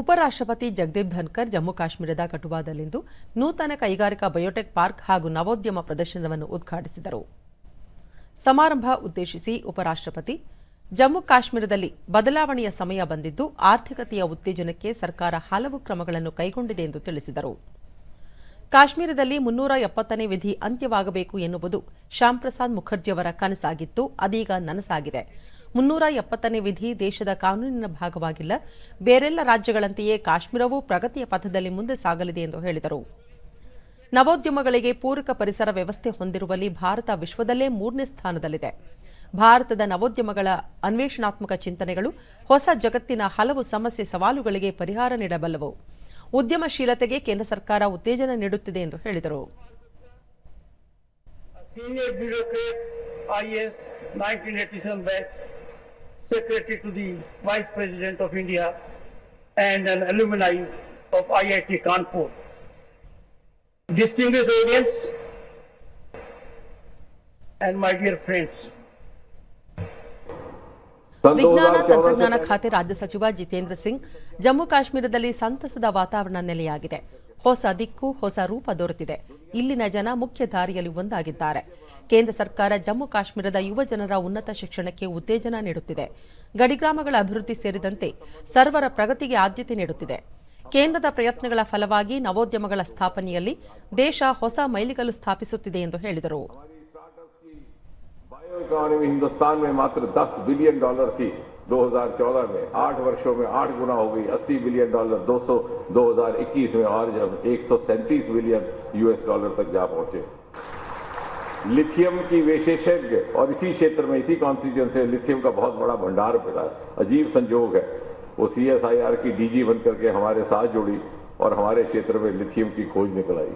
ಉಪರಾಷ್ಟ್ರಪತಿ ಜಗದೀಪ್ ಧನ್ಕರ್ ಜಮ್ಮು ಕಾಶ್ಮೀರದ ಕಟುವಾದಲ್ಲಿಂದು ನೂತನ ಕೈಗಾರಿಕಾ ಬಯೋಟೆಕ್ ಪಾರ್ಕ್ ಹಾಗೂ ನವೋದ್ಯಮ ಪ್ರದರ್ಶನವನ್ನು ಉದ್ಘಾಟಿಸಿದರು. ಸಮಾರಂಭ ಉದ್ದೇಶಿಸಿ ಉಪರಾಷ್ಟ್ರಪತಿ, ಜಮ್ಮು ಕಾಶ್ಮೀರದಲ್ಲಿ ಬದಲಾವಣೆಯ ಸಮಯ ಬಂದಿದ್ದು ಆರ್ಥಿಕತೆಯ ಉತ್ತೇಜನಕ್ಕೆ ಸರ್ಕಾರ ಹಲವು ಕ್ರಮಗಳನ್ನು ಕೈಗೊಂಡಿದೆ ಎಂದು ತಿಳಿಸಿದರು. ಕಾಶ್ಮೀರದಲ್ಲಿ ಮುನ್ನೂರ ಎಪ್ಪತ್ತನೇ ವಿಧಿ ಅಂತ್ಯವಾಗಬೇಕು ಎನ್ನುವುದು ಶ್ಯಾಮ್ ಪ್ರಸಾದ್ ಮುಖರ್ಜಿಯವರ ಕನಸಾಗಿತ್ತು, ಅದೀಗ ನನಸಾಗಿದೆ. ಮುನ್ನೂರ ಎಪ್ಪತ್ತನೇ ವಿಧಿ ದೇಶದ ಕಾನೂನಿನ ಭಾಗವಾಗಿಲ್ಲ. ಬೇರೆಲ್ಲ ರಾಜ್ಯಗಳಂತೆಯೇ ಕಾಶ್ಮೀರವೂ ಪ್ರಗತಿಯ ಪಥದಲ್ಲಿ ಮುಂದೆ ಸಾಗಲಿದೆ ಎಂದು ಹೇಳಿದರು. ನವೋದ್ಯಮಗಳಿಗೆ ಪೂರಕ ಪರಿಸರ ವ್ಯವಸ್ಥೆ ಹೊಂದಿರುವಲ್ಲಿ ಭಾರತ ವಿಶ್ವದಲ್ಲೇ ಮೂರನೇ ಸ್ಥಾನದಲ್ಲಿದೆ. ಭಾರತದ ನವೋದ್ಯಮಗಳ ಅನ್ವೇಷಣಾತ್ಮಕ ಚಿಂತನೆಗಳು ಹೊಸ ಜಗತ್ತಿನ ಹಲವು ಸಮಸ್ಯೆ ಸವಾಲುಗಳಿಗೆ ಪರಿಹಾರ ನೀಡಬಲ್ಲವು. ಉದ್ಯಮಶೀಲತೆಗೆ ಕೇಂದ್ರ ಸರ್ಕಾರ ಉತ್ತೇಜನ ನೀಡುತ್ತಿದೆ ಎಂದು ಹೇಳಿದರು. Senior bureaucrat, IS 1987 batch, secretary to the Vice President of India and an alumni of IIT Kanpur. Distinguished audience and my dear friends, ವಿಜ್ಞಾನ ತಂತ್ರಜ್ಞಾನ ಖಾತೆ ರಾಜ್ಯ ಸಚಿವ ಜಿತೇಂದ್ರ ಸಿಂಗ್ ಜಮ್ಮು ಕಾಶ್ಮೀರದಲ್ಲಿ ಸಂತಸದ ವಾತಾವರಣ ನೆಲೆಯಾಗಿದೆ ಹೊಸ ದಿಕ್ಕು, ಹೊಸ ರೂಪ ದೊರೆತಿದೆ. ಇಲ್ಲಿನ ಜನ ಮುಖ್ಯ ದಾರಿಯಲ್ಲಿ ಒಂದಾಗಿದ್ದಾರೆ. ಕೇಂದ್ರ ಸರ್ಕಾರ ಜಮ್ಮು ಕಾಶ್ಮೀರದ ಯುವ ಜನರ ಉನ್ನತ ಶಿಕ್ಷಣಕ್ಕೆ ಉತ್ತೇಜನ ನೀಡುತ್ತಿದೆ. ಗಡಿಗ್ರಾಮಗಳ ಅಭಿವೃದ್ಧಿ ಸೇರಿದಂತೆ ಸರ್ವರ ಪ್ರಗತಿಗೆ ಆದ್ಯತೆ ನೀಡುತ್ತಿದೆ. ಕೇಂದ್ರದ ಪ್ರಯತ್ನಗಳ ಫಲವಾಗಿ ನವೋದ್ಯಮಗಳ ಸ್ಥಾಪನೆಯಲ್ಲಿ ದೇಶ ಹೊಸ ಮೈಲಿಗಲ್ಲು ಸ್ಥಾಪಿಸುತ್ತಿದೆ ಎಂದು ಹೇಳಿದರು. बायो इकोनॉमी हिंदुस्तान में मात्र 10 बिलियन डॉलर थी। 2014 में आठ वर्षों में आठ गुना हो गई। 80 बिलियन डॉलर 200 2021 में और जब एक सौ सैंतीस बिलियन यूएस डॉलर तक जा पहुँचे। लिथियम की विशेषज्ञ, और इसी क्षेत्र में, इसी कॉन्स्टिट्यूंसी से लिथियम का बहुत बड़ा भंडार मिला। अजीब संजोग है। वो सीएसआईआर की डीजी बनकर के हमारे साथ जुड़ी और हमारे क्षेत्र में लिथियम की खोज निकल आई